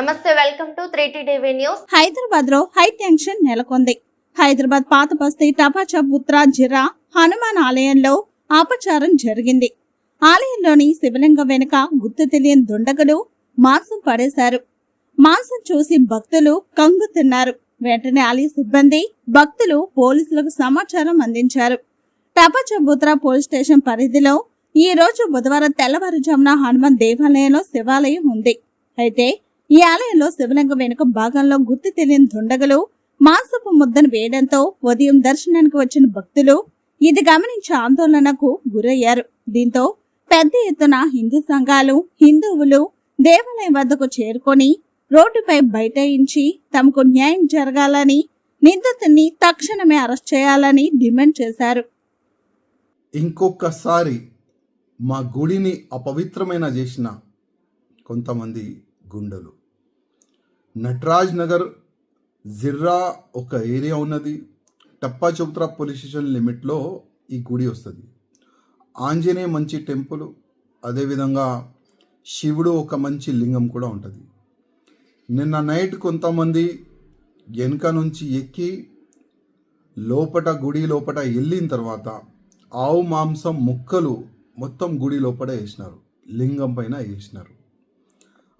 నమస్తే welcome to three TV news. హైదరాబాద్లో high tension నెలకొంది. హైదరాబాద్ పాత బస్తీ టపాచా పుత్ర జిరా హనుమాన్ ఆలయంలో అపచారం జరిగింది. ఆలయంలోని శివలింగం వెనుక గుర్తు తెలియని దుండగులు మాంసం పడేశారు. మాంసం చూసి భక్తులు కంగుతున్నారు వెంటనే ఆలయ సిబ్బంది భక్తులు పోలీసులకు సమాచారం అందించారు. టపాచబుత్ర పోలీస్ స్టేషన్ పరిధిలో ఈ రోజు బుధవారం తెల్లవారుజామున హనుమాన్ దేవాలయంలో శివాలయం ఉంది. అయితే ఈ ఆలయంలో శివలింగం వెనుక భాగంలో గుర్తు తెలియని దుండగులు మాంసపు ముద్దను వేయడంతో ఉదయం దర్శనానికి వచ్చిన భక్తులు ఇది గమనించి ఆందోళనకు గురయ్యారు. దీంతో పెద్ద ఎత్తున హిందూ సంఘాలు హిందువులు దేవాలయం వద్దకు చేరుకొని రోడ్డుపై బైఠాయించి తమకు న్యాయం జరగాలని నిందితుడిని తక్షణమే అరెస్ట్ చేయాలని డిమాండ్ చేశారు. ఇంకొకసారి మా గుడిని అపవిత్రమైన చేసిన కొంతమంది గుండెలు. నటరాజ్ నగర్ జిర్రా ఒక ఏరియా ఉన్నది. టప్పా చౌత్రా పోలీస్ స్టేషన్ లిమిట్లో ఈ గుడి వస్తుంది. ఆంజనేయ మంచి టెంపుల్ అదేవిధంగా శివుడు ఒక మంచి లింగం కూడా ఉంటుంది. నిన్న నైట్ కొంతమంది వెనుక నుంచి ఎక్కి లోపట గుడి లోపట వెళ్ళిన తర్వాత ఆవు మాంసం ముక్కలు మొత్తం గుడి లోపల వేసినారు. లింగం పైన వేసినారు.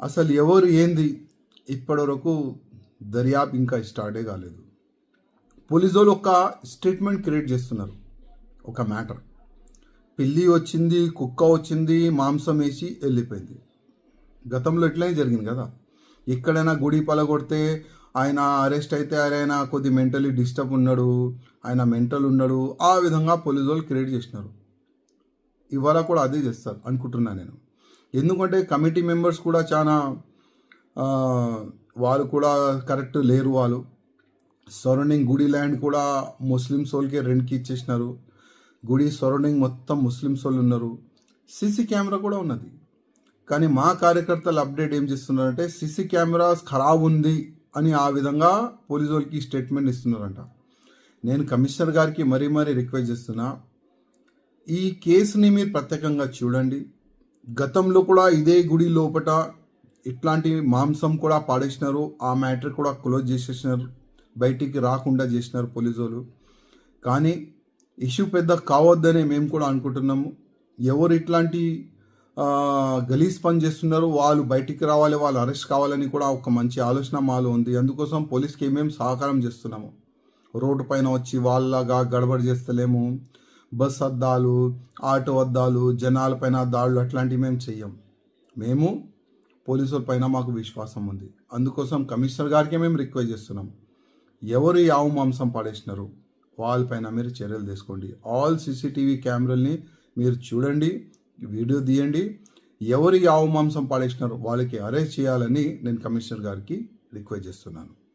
అసలు ఎవరు ఏంది? ఇప్పటివరకు దర్యాప్తు ఇంకా స్టార్టే కాలేదు. పోలీసు వాళ్ళు ఒక స్టేట్మెంట్ క్రియేట్ చేస్తున్నారు. ఒక మ్యాటర్ పిల్లి వచ్చింది కుక్క వచ్చింది మాంసం వేసి వెళ్ళిపోయింది. గతంలో ఇట్లనే జరిగింది కదా. ఎక్కడైనా గుడి పలగొడితే ఆయన అరెస్ట్ అయితే ఆయన కొద్ది మెంటలీ డిస్టర్బ్ ఉన్నాడు ఆయన మెంటల్ ఉన్నాడు ఆ విధంగా పోలీసు వాళ్ళు క్రియేట్ చేసినారు. ఇవాళ కూడా అదే చేస్తారు అనుకుంటున్నా నేను. ఎందుకంటే కమిటీ మెంబర్స్ కూడా చాలా వాళ్ళు కూడా కరెక్ట్ లేరు వాళ్ళు. సరౌండింగ్ గుడి ల్యాండ్ కూడా ముస్లిమ్స్ వాళ్ళకి రెంట్కి ఇచ్చేసినారు. గుడి సరౌండింగ్ మొత్తం ముస్లిమ్స్ వాళ్ళు ఉన్నారు. సీసీ కెమెరా కూడా ఉన్నది. కానీ మా కార్యకర్తలు అప్డేట్ ఏం చేస్తున్నారంటే సీసీ కెమెరాస్ ఖరాబ్ ఉంది అని ఆ విధంగా పోలీసు వాళ్ళకి స్టేట్మెంట్ ఇస్తున్నారంట. నేను కమిషనర్ గారికి మరీ మరీ రిక్వెస్ట్ చేస్తున్నా ఈ కేసుని మీరు ప్రత్యేకంగా చూడండి. గతంలో కూడా ఇదే గుడి లోపట ఇట్లాంటి మాంసం కూడా పాడేసినారు ఆ మ్యాటర్ కూడా క్లోజ్ చేసేసినారు బయటికి రాకుండా చేసినారు పోలీసులు. కానీ ఇష్యూ పెద్ద కావద్దని మేము కూడా అనుకుంటున్నాము. ఎవరు ఇట్లాంటి గలీజ్ పని చేస్తున్నారు వాళ్ళు బయటికి రావాలి వాళ్ళు అరెస్ట్ కావాలని కూడా ఒక మంచి ఆలోచన మాలో ఉంది. అందుకోసం పోలీస్కి ఏమేమి సహకారం చేస్తున్నాము? రోడ్డు పైన వచ్చి వాళ్ళగా గడబడి చేస్తలేము. బస్ అద్దాలు ఆటో అద్దాలు జనాల పైన దాడులు అట్లాంటివి మేము చెయ్యం. మేము పోలీసుల పైన మాకు విశ్వాసం ఉంది. అందుకోసం కమిషనర్ గారికి మేము రిక్వెస్ట్ చేస్తున్నాం. ఎవరు ఈ ఆవు మాంసం పడేసినారు? వాళ్ళపైన మీరు చర్యలు తీసుకోండి. ఆల్ సీసీటీవీ కెమెరాల్ని మీరు చూడండి వీడియో తీయండి. ఎవరు ఈ ఆవు మాంసం పడేసినారు? వాళ్ళకి అరెస్ట్ చేయాలని నేను కమిషనర్ గారికి రిక్వెస్ట్ చేస్తున్నాను.